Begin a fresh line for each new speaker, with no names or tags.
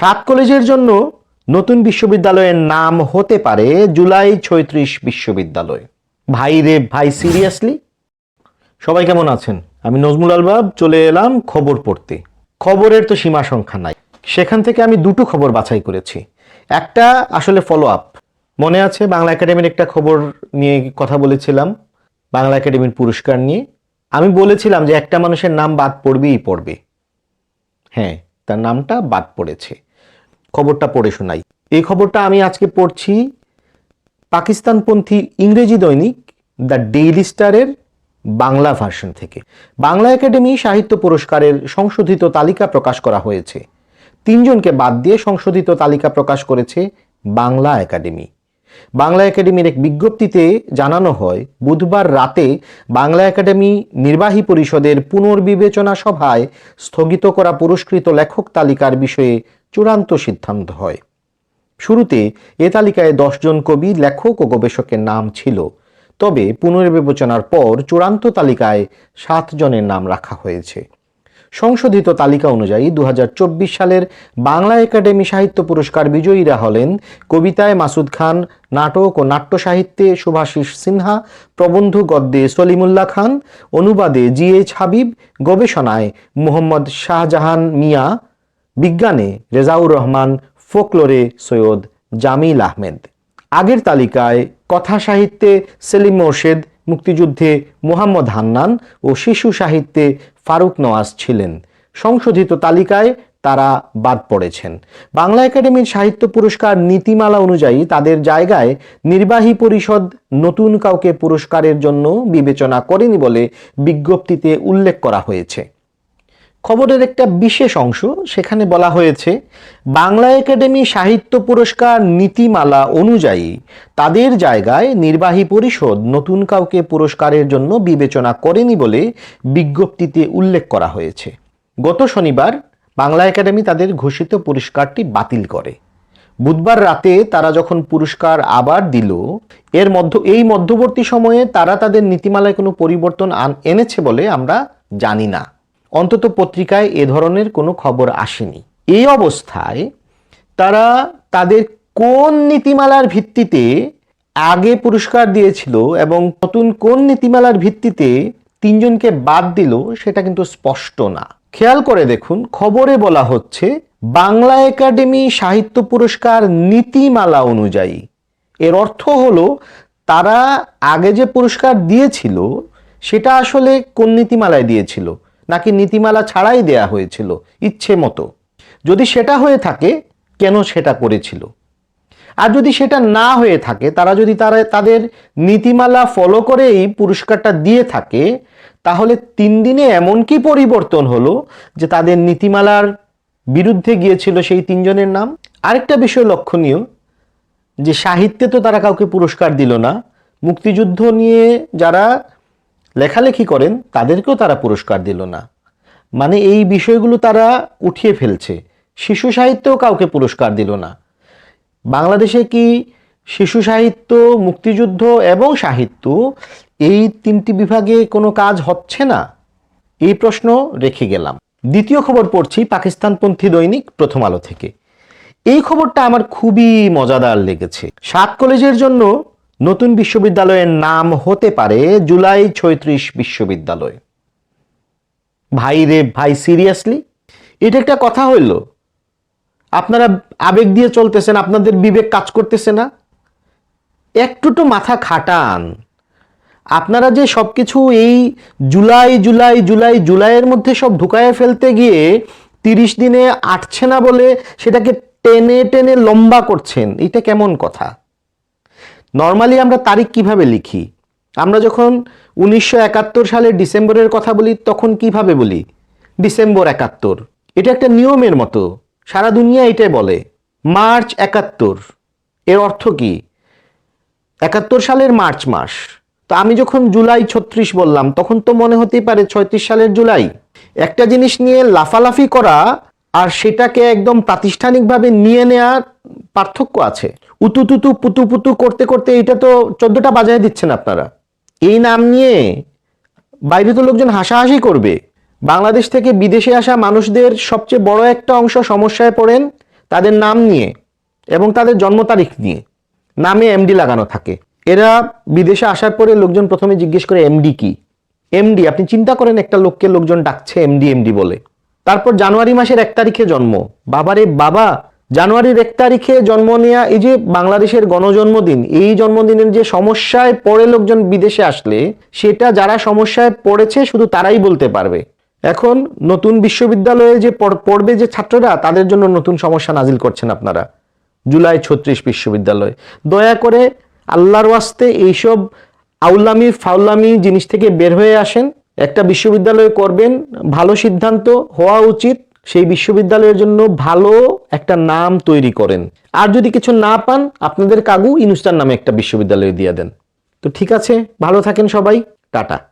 সাত কলেজের জন্য নতুন বিশ্ববিদ্যালয়ের নাম হতে পারে জুলাই ছয়ত্রিশ বিশ্ববিদ্যালয়। ভাই রে ভাই, সিরিয়াসলি? সবাই কেমন আছেন? আমি নজমুল আলবাব, চলে এলাম খবর পড়তে। খবরের তো সীমা সংখ্যা নাই। সেখান থেকে আমি দুটো খবর বাছাই করেছি। একটা আসলে ফলো আপ মনে আছে, বাংলা একাডেমির একটা খবর নিয়ে কথা বলেছিলাম, বাংলা একাডেমির পুরস্কার নিয়ে। আমি বলেছিলাম যে একটা মানুষের নাম বাদ পড়বেই পড়বে। হ্যাঁ তার নামটা বাদ পড়েছে। খবরটা পড়ে শোনাই। এই খবরটা আমি আজকে পড়ছি পাকিস্তানপন্থী ইংরেজি দৈনিক দ্য ডেইলি স্টারের বাংলা ভার্সন থেকে। বাংলা একাডেমি সাহিত্য পুরস্কারের সংশোধিত তালিকা প্রকাশ করা হয়েছে। তিনজনকে বাদ দিয়ে সংশোধিত তালিকা প্রকাশ করেছে বাংলা একাডেমি। বাংলা একাডেমির এক বিজ্ঞপ্তিতে জানানো হয়, বুধবার রাতে বাংলা একাডেমি নির্বাহী পরিষদের পুনর্বিবেচনা সভায় স্থগিত করা পুরস্কৃত লেখক তালিকার বিষয়ে চূড়ান্ত সিদ্ধান্ত হয়। শুরুতে এ তালিকায় দশজন কবি, লেখক ও গবেষকের নাম ছিল। তবে পুনর্বিবেচনার পর চূড়ান্ত তালিকায় সাত জনের নাম রাখা হয়েছে। সংশোধিত তালিকা অনুযায়ী দু হাজার চব্বিশ সালের বাংলা একাডেমি সাহিত্য পুরস্কার বিজয়ীরা হলেন কবিতায় মাসুদ খান, নাটক ও নাট্য সাহিত্যে সুভাষিস সিনহা, প্রবন্ধ গদ্যে সলিমুল্লাহ খান, অনুবাদে জি এইচ হাবিব, গবেষণায় মোহাম্মদ শাহজাহান মিয়া বিজ্ঞানে রেজাউর রহমান ফোকলোরে সৈয়দ জামিল আহমেদ। আগের তালিকায় কথা সাহিত্যে সেলিম মোর্শেদ, মুক্তিযুদ্ধে মোহাম্মদ হান্নান ও শিশু সাহিত্যে ফারুক নওয়াজ ছিলেন। সংশোধিত তালিকায় তারা বাদ পড়েছেন। বাংলা একাডেমির সাহিত্য পুরস্কার নীতিমালা অনুযায়ী তাদের জায়গায় নির্বাহী পরিষদ নতুন কাউকে পুরস্কারের জন্য বিবেচনা করেনি বলে বিজ্ঞপ্তিতে উল্লেখ করা হয়েছে। খবরের একটা বিশেষ অংশ, সেখানে বলা হয়েছে, বাংলা একাডেমি সাহিত্য পুরস্কার নীতিমালা অনুযায়ী তাদের জায়গায় নির্বাহী পরিষদ নতুন কাউকে পুরস্কারের জন্য বিবেচনা করেনি বলে বিজ্ঞপ্তিতে উল্লেখ করা হয়েছে। গত শনিবার বাংলা একাডেমি তাদের ঘোষিত পুরস্কারটি বাতিল করে। বুধবার রাতে তারা যখন পুরস্কার আবার দিল, এর মধ্য, এই মধ্যবর্তী সময়ে তারা তাদের নীতিমালায় কোনো পরিবর্তন এনেছে বলে আমরা জানি না। অন্তত পত্রিকায় এ ধরনের কোনো খবর আসেনি। এই অবস্থায় তারা তাদের কোন নীতিমালার ভিত্তিতে আগে পুরস্কার দিয়েছিল এবং নতুন কোন নীতিমালার ভিত্তিতে তিনজনকে বাদ দিল, সেটা কিন্তু স্পষ্ট না। খেয়াল করে দেখুন, খবরে বলা হচ্ছে, বাংলা একাডেমি সাহিত্য পুরস্কার নীতিমালা অনুযায়ী। এর অর্থ হলো, তারা আগে যে পুরস্কার দিয়েছিল, সেটা আসলে কোন নীতিমালায় দিয়েছিল? নাকি নীতিমালা ছাড়াই দেয়া হয়েছিল, ইচ্ছে মতো। যদি সেটা হয়ে থাকে, কেন সেটা করেছিল? আর যদি সেটা না হয়ে থাকে, তারা যদি তারা, তাদের নীতিমালা ফলো করেই পুরস্কারটা দিয়ে থাকে, তাহলে তিন দিনে এমন কি পরিবর্তন হলো যে তাদের নীতিমালার বিরুদ্ধে গিয়েছিল সেই তিনজনের নাম? আরেকটা বিষয় লক্ষণীয়, যে সাহিত্যে তো তারা কাউকে পুরস্কার দিল না। মুক্তিযুদ্ধ নিয়ে যারা লেখালেখি করেন, তাদেরকেও তারা পুরস্কার দিল না। মানে এই বিষয়গুলো তারা উঠিয়ে ফেলছে। শিশু সাহিত্যেও কাউকে পুরস্কার দিল না। বাংলাদেশে কি শিশু সাহিত্য, মুক্তিযুদ্ধ এবং সাহিত্য এই তিনটি বিভাগে কোনো কাজ হচ্ছে না? এই প্রশ্ন রেখে গেলাম। দ্বিতীয় খবর পড়ছি পাকিস্তানপন্থী দৈনিক প্রথম আলো থেকে। এই খবরটা আমার খুবই মজাদার লেগেছে। সাত কলেজের জন্য নতুন বিশ্ববিদ্যালয়ের নাম হতে পারে জুলাই ছয়ত্রিশ বিশ্ববিদ্যালয়। ভাই রে ভাই, সিরিয়াসলি? এটা একটা কথা হইল। আপনারা আবেগ দিয়ে চলতেছেন, আপনাদের বিবেক কাজ করতেছে না। একটু তো মাথা খাটান। আপনারা যে সব কিছু এই জুলাই জুলাই জুলাই, জুলাইয়ের মধ্যে সব ঢুকায় ফেলতে গিয়ে তিরিশ দিনে আটছে না বলে সেটাকে টেনে টেনে লম্বা করছেন, এটা কেমন কথা? নর্মালি আমরা তারিখ কীভাবে লিখি? আমরা যখন উনিশশো একাত্তর সালের ডিসেম্বরের কথা বলি, তখন কীভাবে বলি? ডিসেম্বর একাত্তর। এটা একটা নিয়মের মতো। সারা দুনিয়া এটাই বলে। মার্চ একাত্তর। এর অর্থ কি? একাত্তর সালের মার্চ মাস। তো আমি যখন জুলাই ছত্রিশ বললাম, তখন তো মনে হতেই পারে ছয়ত্রিশ সালের জুলাই। একটা জিনিস নিয়ে লাফালাফি করা আর সেটাকে একদম প্রাতিষ্ঠানিকভাবে নিয়ে নেওয়ার পার্থক্য আছে। উতু তুতু পুতু পুতু করতে করতে এটা তো চোদ্দটা বাজায় দিচ্ছেন আপনারা। এই নাম নিয়ে বাইরে তো লোকজন হাসাহাসি করবে। বাংলাদেশ থেকে বিদেশে আসা মানুষদের সবচেয়ে বড় একটা অংশ সমস্যায় পড়েন তাদের নাম নিয়ে এবং তাদের জন্ম তারিখ নিয়ে। নামে এমডি লাগানো থাকে। এরা বিদেশে আসার পরে লোকজন প্রথমে জিজ্ঞেস করে এমডি কি? এমডি আপনি চিন্তা করেন একটা লোককে লোকজন ডাকছে এমডি এমডি বলে। তারপর জানুয়ারি মাসের এক তারিখে জন্ম। বাবারে বাবা জানুয়ারির এক তারিখে জন্ম নেওয়া এই যে বাংলাদেশের গণজন্মদিন, এই জন্মদিনের যে সমস্যায় পড়ে লোকজন বিদেশে আসলে, সেটা যারা সমস্যায় পড়েছে শুধু তারাই বলতে পারবে। এখন নতুন বিশ্ববিদ্যালয়ে যে পড়- পড়বে যে ছাত্ররা, তাদের জন্য নতুন সমস্যা নাজিল করছেন আপনারা। জুলাই ছত্রিশ বিশ্ববিদ্যালয়। দয়া করে আল্লাহর ওয়াস্তে এইসব আউলামি, ফাউলামি জিনিস থেকে বের হয়ে আসেন। একটা বিশ্ববিদ্যালয় করবেন, ভালো সিদ্ধান্ত হওয়া উচিত। সেই বিশ্ববিদ্যালয়ের জন্য ভালো একটা নাম তৈরি করেন। আর যদি কিছু না পান, আপনাদের কাগু ইনুস্তার নামে একটা বিশ্ববিদ্যালয় দিয়ে দেন। তো ঠিক আছে, ভালো থাকেন সবাই, টাটা।